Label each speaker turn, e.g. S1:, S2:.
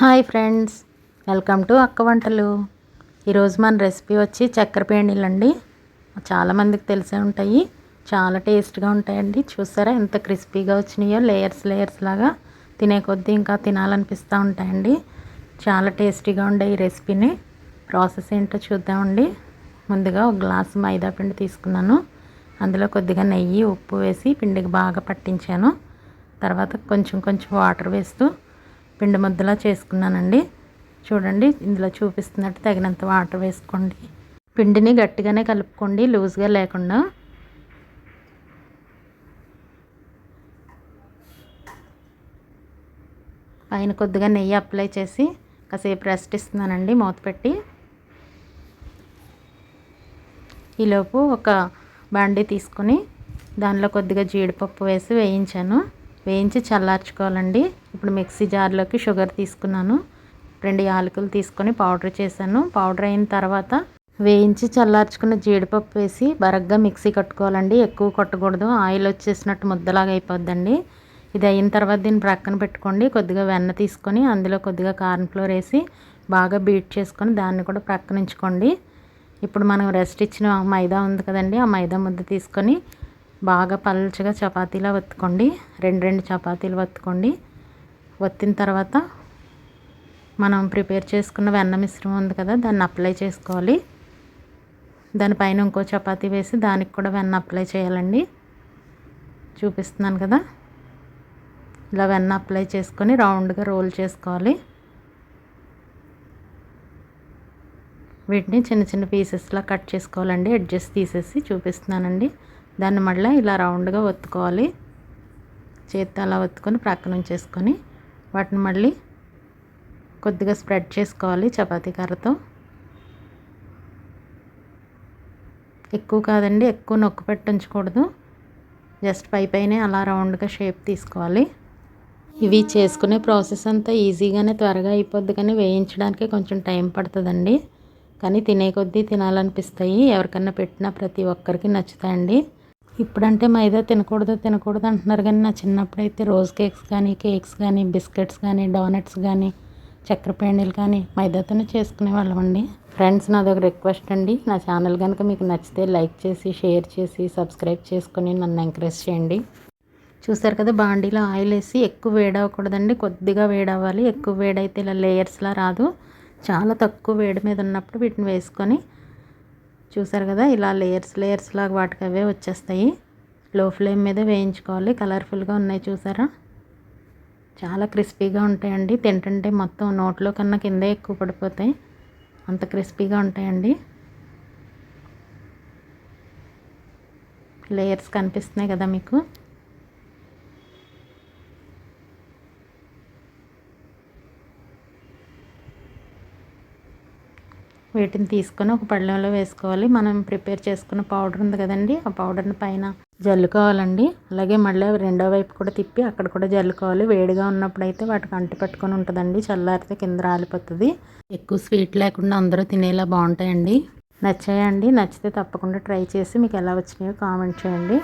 S1: Hi friends welcome to అక్క వంటలు. ఈరోజు మన రెసిపీ వచ్చి చక్కెర పేణీలు అండి. చాలామందికి తెలిసే ఉంటాయి చాలా టేస్ట్గా ఉంటాయండి. చూసారా ఎంత క్రిస్పీగా వచ్చినాయో లేయర్స్ లేయర్స్ లాగా తినే కొద్దీ ఇంకా తినాలనిపిస్తూ ఉంటాయండి. చాలా టేస్టీగా ఉండే ఈ రెసిపీని. ప్రాసెస్ ఏంటో చూద్దామండి. ముందుగా ఒక గ్లాస్ మైదా పిండి తీసుకున్నాను. అందులో కొద్దిగా నెయ్యి ఉప్పు వేసి పిండికి బాగా పట్టించాను. తర్వాత కొంచెం కొంచెం వాటర్ వేస్తూ పిండి ముద్దలా చేసుకున్నానండి. చూడండి ఇందులో చూపిస్తున్నట్టు తగినంత వాటర్ వేసుకోండి. పిండిని గట్టిగానే కలుపుకోండి లూజ్గా లేకుండా. పైన కొద్దిగా నెయ్యి అప్లై చేసి కాసేపు రెస్ట్ ఇస్తున్నానండి మూత పెట్టి. ఈలోపు ఒక బాండీ తీసుకొని దానిలో కొద్దిగా జీడిపప్పు వేసి వేయించాను. వేయించి చల్లార్చుకోవాలండి. ఇప్పుడు మిక్సీ జార్లోకి షుగర్ తీసుకున్నాను. రెండు యాలకులు తీసుకొని పౌడర్ చేశాను. పౌడర్ అయిన తర్వాత వేయించి చల్లార్చుకున్న జీడిపప్పు వేసి బరగ్గా మిక్సీ కట్టుకోవాలండి. ఎక్కువ కొట్టకూడదు. ఆయిల్ వచ్చేసినట్టు ముద్దలాగా అయిపోద్దండి. ఇది అయిన తర్వాత దీన్ని ప్రక్కన పెట్టుకోండి. కొద్దిగా వెన్న తీసుకొని అందులో కొద్దిగా కార్న్ ఫ్లోర్ వేసి బాగా బీట్ చేసుకొని దాన్ని కూడా ప్రక్కన ఉంచుకోండి. ఇప్పుడు మనం రెస్ట్ ఇచ్చిన మైదా ఉంది కదండి ఆ మైదా ముద్ద తీసుకొని బాగా పల్చగా చపాతీలా వత్తుకోండి. రెండు రెండు చపాతీలు వత్తుకోండి. వత్తిన తర్వాత మనం ప్రిపేర్ చేసుకున్న వెన్న మిశ్రమం ఉంది కదా దాన్ని అప్లై చేసుకోవాలి. దానిపైన ఇంకో చపాతీ వేసి దానికి కూడా వెన్న అప్లై చేయాలండి. చూపిస్తున్నాను కదా. ఇలా వెన్న అప్లై చేసుకొని రౌండ్గా రోల్ చేసుకోవాలి. వీటిని చిన్న చిన్న పీసెస్లా కట్ చేసుకోవాలండి. అడ్జస్ట్ తీసేసి చూపిస్తున్నానండి. దాన్ని మళ్ళీ ఇలా రౌండ్గా ఒత్తుకోవాలి. చేతితో అలా ఒత్తుకొని ప్రక్కన ఉంచేసుకొని వాటిని మళ్ళీ కొద్దిగా స్ప్రెడ్ చేసుకోవాలి చపాతీ కర్రతో. ఎక్కువ కాదండి ఎక్కువ నొక్కు పెట్టించకూడదు. జస్ట్ పై పైనే అలా రౌండ్గా షేప్ తీసుకోవాలి. ఇవి చేసుకునే ప్రాసెస్ అంతా ఈజీగానే త్వరగా అయిపోద్ది కానీ వేయించడానికి కొంచెం టైం పడుతుందండి. కానీ తినే కొద్దీ తినాలనిపిస్తాయి. ఎవరికన్నా పెట్టినా ప్రతి ఒక్కరికి నచ్చుతాయండి. ఇప్పుడంటే మైదా తినకూడదు తినకూడదు అంటున్నారు కానీ నా చిన్నప్పుడు అయితే రోజ్ కేక్స్ కానీ కేక్స్ కానీ బిస్కెట్స్ కానీ డోనట్స్ కానీ చక్కెర పేండీలు కానీ మైదాతోనే చేసుకునే వాళ్ళమండి ఫ్రెండ్స్ నాదొక రిక్వెస్ట్ అండి. నా ఛానల్ కనుక మీకు నచ్చితే లైక్ చేసి షేర్ చేసి సబ్స్క్రైబ్ చేసుకొని నన్ను ఎంకరేజ్ చేయండి. చూసారు కదా బాండీలో ఆయిల్ వేసి ఎక్కువ వేడవకూడదండి కొద్దిగా వేడవ్వాలి. ఎక్కువ వేడైతే ఇలా లేయర్స్లా రాదు. చాలా తక్కువ వేడి మీద ఉన్నప్పుడు వీటిని వేసుకొని చూసారు కదా ఇలా లేయర్స్ లేయర్స్ లాగా వాటికి అవే వచ్చేస్తాయి. లో ఫ్లేమ్ మీద వేయించుకోవాలి. కలర్ఫుల్గా ఉన్నాయి చూసారా? చాలా క్రిస్పీగా ఉంటాయండి. తింటుంటే మొత్తం నోట్లో కన్నా కిందే ఎక్కువ పడిపోతాయి. అంత క్రిస్పీగా ఉంటాయండి. లేయర్స్ కనిపిస్తున్నాయి కదా మీకు. వీటిని తీసుకొని ఒక పళ్ళెంలో వేసుకోవాలి. మనం ప్రిపేర్ చేసుకున్న పౌడర్ ఉంది కదండి ఆ పౌడర్ని పైన జల్లుకోవాలండి. అలాగే మళ్ళీ రెండో వైపు కూడా తిప్పి అక్కడ కూడా జల్లుకోవాలి. వేడిగా ఉన్నప్పుడు అయితే వాటికి అంటి పెట్టుకొని ఉంటుందండి చల్లారితే కింద రాలిపోతుంది. ఎక్కువ స్వీట్ లేకుండా అందరూ తినేలా బాగుంటాయండి. నచ్చాయండి? నచ్చితే తప్పకుండా ట్రై చేసి మీకు ఎలా వచ్చినాయో కామెంట్ చేయండి.